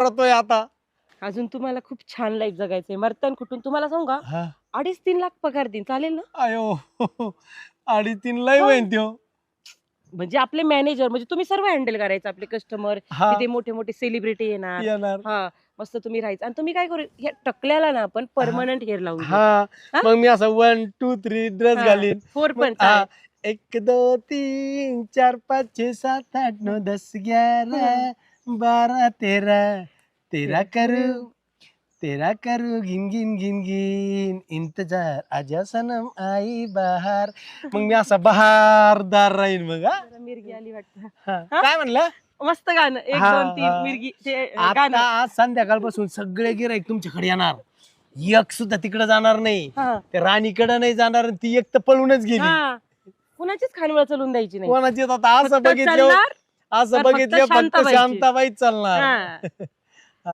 पडतोय आता. अजून तुम्हाला खूप छान लाईफ जगायचंय. मर्तन कुठून? तुम्हाला सांगू का? हा. अडीच तीन लाख पगार देईन. चालेल ना? अयो अडीच तीन लय हो. होईन त्यो. म्हणजे आपले मॅनेजर म्हणजे तुम्ही सर्व हँडल करायचं आपले कस्टमर हा. तिथे मोठे मोठे सेलिब्रिटी येणार. येणार. हा मस्त तुम्ही राहायचं. आणि तुम्ही काय करू? ह्या टकल्याला ना आपण परमनंट हेअर लावून हा. हा? मग मी असं वन टू थ्री ड्रेस घालीन. फोर पण. मग, हा, एक दो तीन चार पाच छे सात आठ नऊ दस ग्यारह बारा तेरा तेरा करू. तेरा करू गिन गिन गिन गिन इंतजार आजा सनम आई बहार. मग मी असा बहारदार राहीन मग हा? जरा मिरगी आली वाटतं. हा. काय म्हणलं? मस्त गाणं. एक हा, दोन तीन हा. मिरगी. ते आता आज संध्याकाळपासून सगळे गिराईक तुमच्याकडे येणार. एक सुद्धा तिकडे जाणार नाही. हा. ते राणीकडे नाही जाणार आणि ती एक तर पळूनच गेली. हा. कुणाचीच खानवळ चलून द्यायची नाही. कोणाची? आता असं फक्त बघितलं चालणार, असं तर फक्त बघितलं फक्त शांताबाईची. शांताबाईच चालणार हा.